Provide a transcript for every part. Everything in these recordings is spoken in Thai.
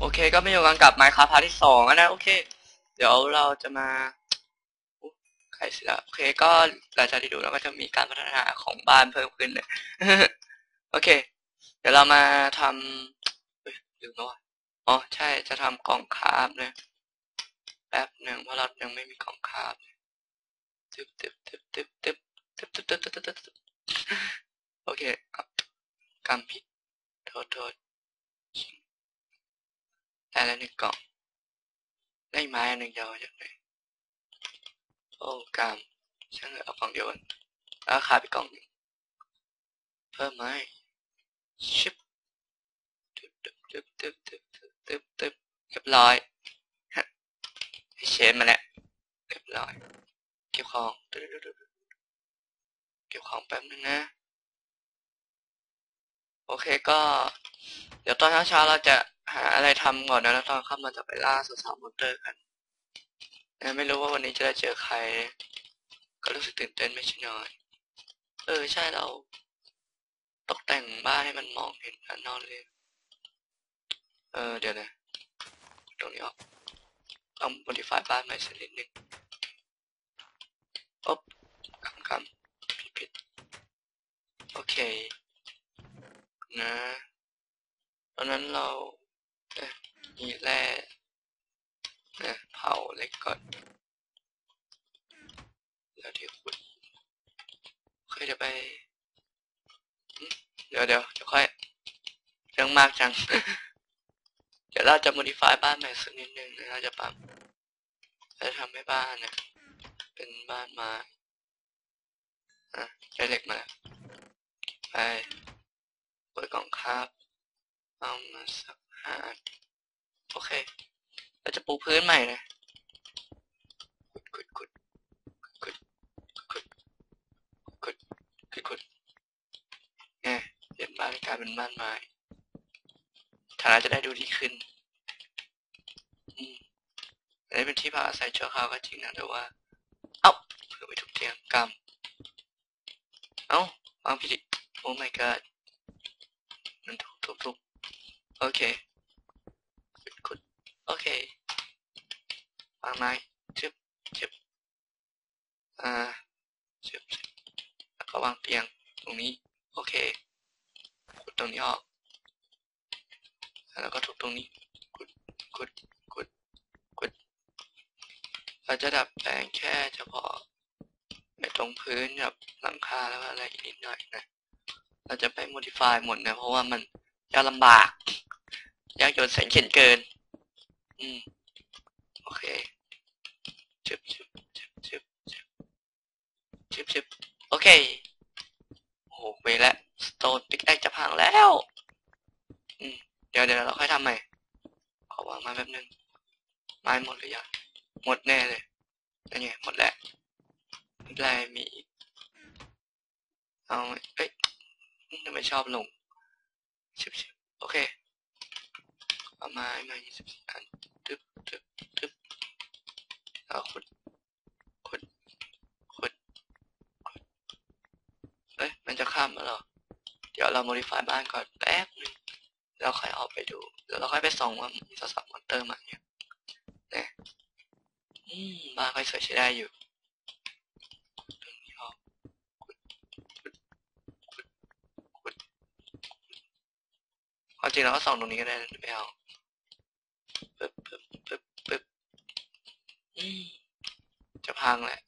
โอเคก็ไมาอยู่กันกับ Minecraft พาร์ทที่สองนะโอเค เดี๋ยวเราจะมาใครสิละโอเค ก็หลังจากที่ดูเราก็จะมีการพัฒนาของบ้านเพิ่มขึ้นเลยโอเค เดี๋ยวเรามาทำเฮ้ยลืมแล้วว่ะอ๋อใช่จะทำกล่องคราฟนะแป๊บหนึ่งเพราะเรายังไม่มีกล่องคราฟ ตึ๊บตึ๊บตึ๊บตึ๊บตึ๊บตึ๊บตึ๊บตึ๊บตึ๊บตึ๊บตึ๊บโอเคครับกำผิดโทษโทษได้แล้วหนึ่งกล่อง ได้ไม้อันหนึ่งยาวจากไหนโอ้กามช่างเถอเอากล่องเดียวกันแล้วขาไปกล่องหนึ่งเพิ่มไม้ชิบตึ๊บตึ๊บตึ๊บตึ๊บตึ๊บตึ๊บตึ๊บเรียบร้อยให้เชนมาแล้วเรียบร้อย เก็บ ของตึ๊ดตึ๊ดตึ๊ดตึ๊ดเก็บของแป๊บนึงนะ โอเคก็ เดี๋ยวตอนเช้าๆเราจะหาอะไรทำก่อนนะแล้วตอนค่ำเราจะไปล่าสาวๆมอนเตอร์กันนะไม่รู้ว่าวันนี้จะได้เจอใคร ก็รู้สึกตื่นเต้นไม่ใช่น้อย เออใช่เราตกแต่งบ้านให้มันมองเห็นด้านนอกเลย เออเดี๋ยวนะตรงนี้ออกต้อง modify บ้านใหม่สักนิดนึงอ๊บ กำกำผิดผิดโอเค นะตอนนั้นเราเอมีแร่นะเผาเล็กก่อน แล้วที่ขุดเคยจะไป เดี๋ยวเดี๋ยวเดี๋ยวค่อยเรื่องมากจัง เดี๋ยวเราจะ modify บ้านใหม่สักนิดนึงนะเราจะปรับจะทำให้บ้านนะเป็นบ้านไม้ อะใช้เหล็กมาไปเปิดกล่องคราบเอามาสักห้าอันโอเค เราจะปูพื้นใหม่นะขุดขุดขุดขุดขุดขุดขุดขุดเนี่ยเปลี่ยนบ้านกลายเป็นบ้านไม้ฐานะจะได้ดูดีขึ้นอืมอันนี้เป็นที่พักอาศัยชั่วคราวก็จริงนะแต่ว่า เอ้าเผื่อไปทุบเตียงกำเวางผิดโอ้ my god มันทุบทุบทุบโอเคขุดขุดโอเควางไม้ชึบชึบอ่าชึบชึบแล้วก็วางเตียงตรงนี้ โอเคขุดตรงนี้ออก แล้วก็ทุบตรงนี้ขุดขุดขุดขุดเราจะดับแปลงแค่เฉพาะ ตรงพื้นกับหลังคาแล้วอะไรอีกนิดหน่อยนะ เราจะไป modify หมดนะ เพราะว่ามันยากลำบาก ยากจนแสนเข็นเกิน อืม โอเคชึบชึบชึบชึบชึบชึบชึบโอเค โอ้โหไปแล้วสโตนปิกแอคจะพังแล้ว อืม เดี๋ยวเดี๋ยวเราค่อยทำใหม่ ขอวางม้แป๊บนึงไม้หมดหรือยัง หมดแน่เลยนั่นไงหมดแล้วไม่เป็นไรมีอีกเอาไหมเอ้ยทำไมช อบลงชิบชิบโอเคเอาไม้มายี่สิบอันตึ๊บตึ๊บตึ๊บแล้วขุดขุดขุดขุดเอ้ยมันจะข้ามมาหรอ เดี๋ยวเรา modify บ้านก่อนแป๊บนึงแล้วค่อยออกไปดูเดี๋ยวเราค่อยไปส่องว่ามีสับมอนเตอร์มาเนี่ยนะอืมบ้านค่อยสวยใช้ได้อยู่ขุดตรงนี้ออกขุดขุดขุดขุด ควาจริงเราก็ส่องตรงนี้ก็ได้ไม่เอาปึ๊บปึ๊บปึ๊บปึ๊บจะพังแหละ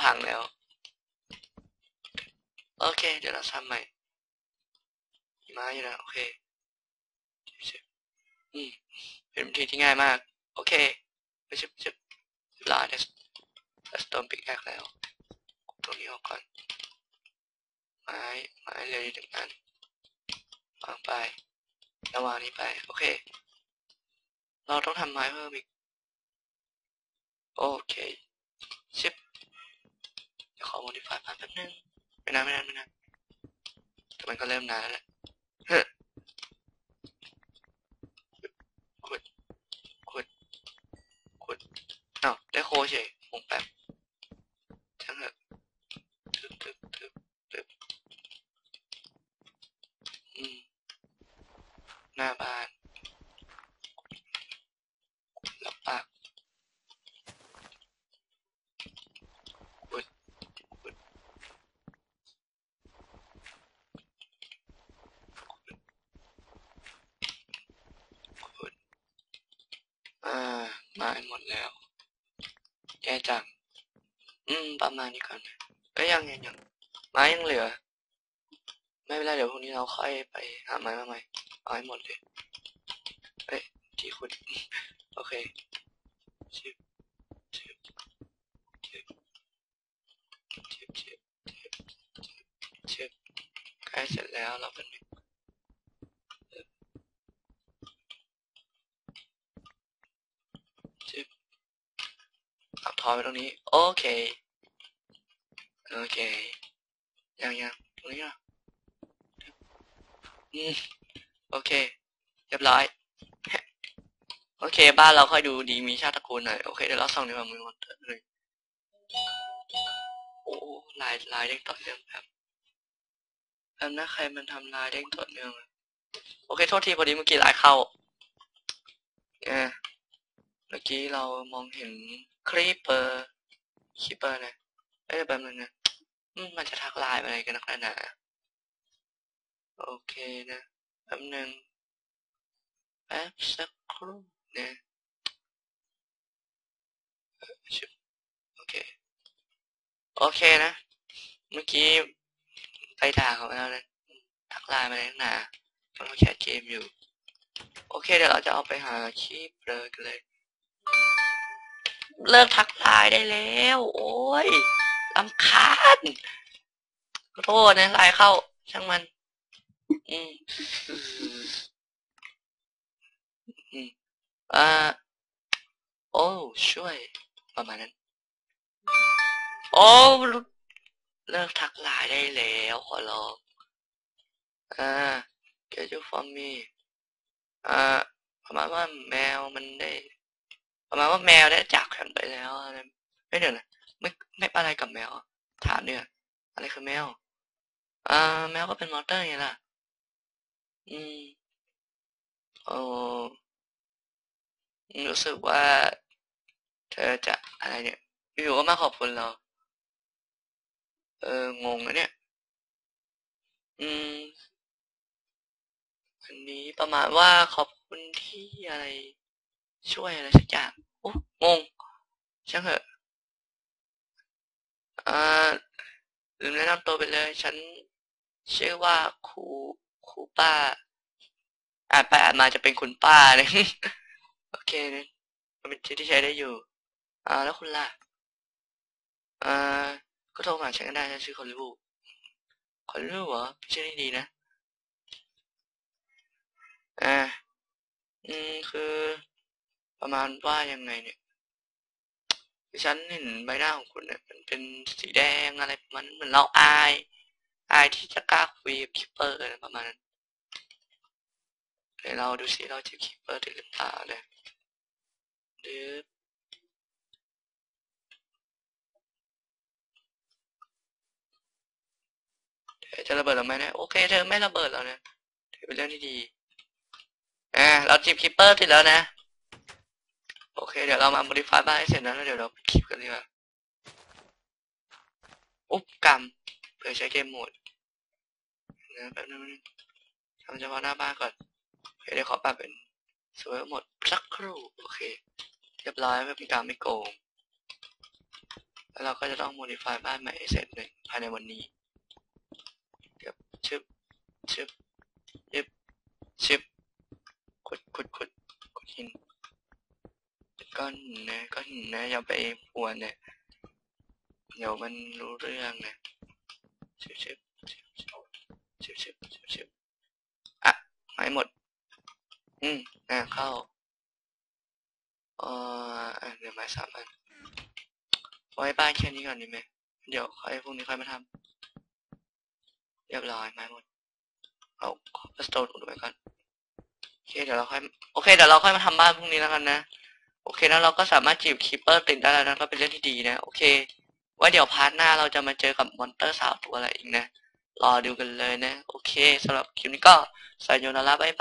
พังแล้ว โอเค เดี๋ยวเราทำใหม่มีไม้อยู่นะโอเคอืมเป็นวิธีที่ง่ายมาก โอเคไปชิบชิบลาเดสเดสตอมปิกแอคแล้ว ตรงนี้ออกก่อน ไม้ ไม้เลยหนึ่งอัน วางไปแล้ววางนี้ไป โอเค เราต้องทำไม้เพิ่มอีก โอเค ชิปเดี๋ยวขอ modify ผ่านแป๊บนึง ไม่นานไม่นานไม่นานแต่มันก็เริ่มนานแล้วแหละเฮ้ยขุด ขุด ขุดอ้าวได้โคเฉยงงแป๊บ หน้าบ้านแล้วปักบุดบุดบุดอ่ามาหมดแล้วแกจังอืม ประมาณนี้ก่อนเอ้ยยังยังยังไม้ยังเหลือ ไม่เป็นไรเดี๋ยวพรุ่งนี้เราค่อยไปหาไม้มาใหม่ เอาให้หมดเลยเอ้ยที่คุณ โอเคชิบชิบชิบชิบชิบชิบชิบใกล้เสร็จแล้วเราเป็นหนึ่งชิบเอาทอยไปตรงนี้ โอเค โอเค ยังยังตรงนี้อะอืม โอเค เรียบร้อย โอเค บ้านเราค่อยดูดีมีชาติตระกูลหน่อย โอเค เดี๋ยวเราส่องในความมือมันเลยโอ้ลายลายเด้งต่อเนื่องครับอันนะใครมันทำลายเด้งต่อเนื่องโอเคโทษทีพอดีเมื่อกี้ลายเข้าเนี่ยเมื่อกี้เรามองเห็นครีปเปอร์ครีปเปอร์นะเอ้ยแบบนึงนะมมันจะทักลายอะไรกันนักหนาโอเคนะ แป๊บนึงแป๊บสักครู่นะชิบโอเค โอเคนะ เมื่อกี้ไปด่าเขาแล้วนะทักไลน์มาในหนากำลังแคสเกมอยู่ โอเค เดี๋ยวเราจะเอาไปหาคีบเลอกันเลย เลิกทักไลน์ได้แล้ว โอ้ยลำคาญขอโทษนะไลน์เข้าช่างมัน อืมอืมอ่าโอ้ช่วย ประมาณนั้น โอ้เลิกทักไลน์ได้แล้วขอร้องอ่า get you from me อ่าประมาณว่าแมวมันได้ประมาณว่าแมวได้จากฉันไปแล้วอะไรไม่เดี๋ยวนะไม่ไม่อะไรกับแมว ถามเนี่ยอะไรคือแมวอ่าแมวก็เป็นมอเตอร์ไงล่ะ อืมโอ้รู้สึกว่า เธอจะอะไรเนี่ยอยู่ก็มาขอบคุณเรา เอองงนะเนี่ย อืมอันนี้ประมาณว่าขอบคุณที่อะไร ช่วยอะไรสักอย่างโอ้งงช่างเถอะอ่าลืมแนะนำตัวไปเลย ฉันชื่อว่าครู ครูป้า อ่านไปอ่านมาจะเป็นคุณป้าเลยโอเคนะมันเป็นชื่อที่ใช้ได้อยู่ อ่า แล้วคุณล่ะอ่าก็โทรมาหาฉันก็ได้ฉันชื่อคอนลูคอนลูเหรอชื่อนี้ดีนะอ่าอืมคือประมาณว่ายังไงเนี่ยฉันเห็นใบหน้าของคุณเนี่ยมันเป็นสีแดงอะไรมันเหมือนเราอาย อายที่จะกล้าคุยกับคิปเปอร์นะประมาณนั้น เดี๋ยวเราดูสิเราจะคิปเปอร์ได้หรือเปล่าเนี่ยดื้อเธอจะระเบิดหรือไม่นะ โอเค เธอไม่ระเบิดแล้วนะถือเป็นเรื่องที่ดีอ่าเราจีบคิปเปอร์ติดแล้วนะ โอเค เดี๋ยวเรามา modify บ้านให้เสร็จนะแล้วเดี๋ยวเราไปคลิปกันดีกว่าอุ๊บกรรมเผื่อใช้เกมโหมดนะแป๊บนึงทำเฉพาะหน้าบ้านก่อน เดี๋ยวขอปรับเป็นสวยหมดสักครู่โอเค เรียบร้อยเพื่อเป็นการไม่โกง แล้วเราก็จะต้อง modify บ้านใหม่เสร็จเลยภายในวันนี้เดี๋ยวชึบชึบยิบชึบขุดขุดขุดขุดหินก้อนนะก้อนหินนะอย่าไปพวนเนี่ยเดี๋ยวมันรู้เรื่องนะชิบชิบชิบชิบชิบชิบชิบอะหายหมด อืมอะเข้าเอ่ออะเดี๋ยวมาสามอันไว้บ้านแค่นี้ก่อนดีไหมเดี๋ยวค่อยพรุ่งนี้ค่อยมาทำเรียบร้อยไม้หมดเอาสโตนอุดไว้ก่อนโอเคเดี๋ยวเราค่อยโอเคเดี๋ยวเราค่อยมาทำบ้านพรุ่งนี้แล้วกันนะโอเคแล้วเราก็สามารถจีบคีปเปอร์ติดได้แล้วนะก็เป็นเรื่องที่ดีนะโอเคว่าเดี๋ยวพาร์ทหน้าเราจะมาเจอกับมอนเตอร์สาวตัวอะไรอีกนะรอดูกันเลยนะ โอเคสำหรับคลิปนี้ก็สายโยนาระบายบาย